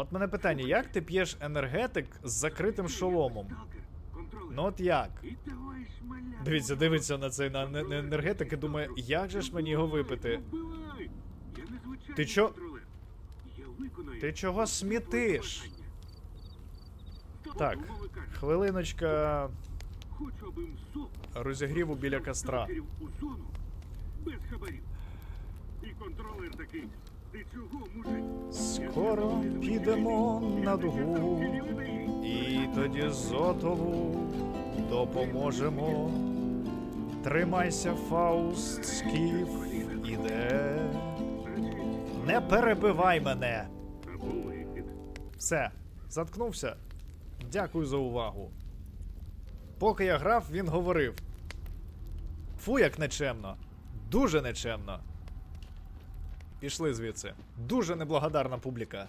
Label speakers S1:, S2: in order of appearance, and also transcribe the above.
S1: От мене питання, як ти п'єш енергетик з закритим шоломом? Ну от як? Дивіться, дивиться на цей на, на енергетик і думає, як же ж мені його випити? Ти чо- Ти чого смітиш? Так, хвилиночка розігріву біля костра.
S2: Без хабарів. І контролер такий. Ти чого, мужик?
S1: Скоро підемо на дугу, і тоді зотову допоможемо. Тримайся, Фауст, скіф іде. Не перебивай мене. Все, заткнувся. Дякую за увагу. Поки я грав, він говорив. Фу, як нечемно. Дуже нечемно. Пішли звідси. Дуже неблагодарна публіка.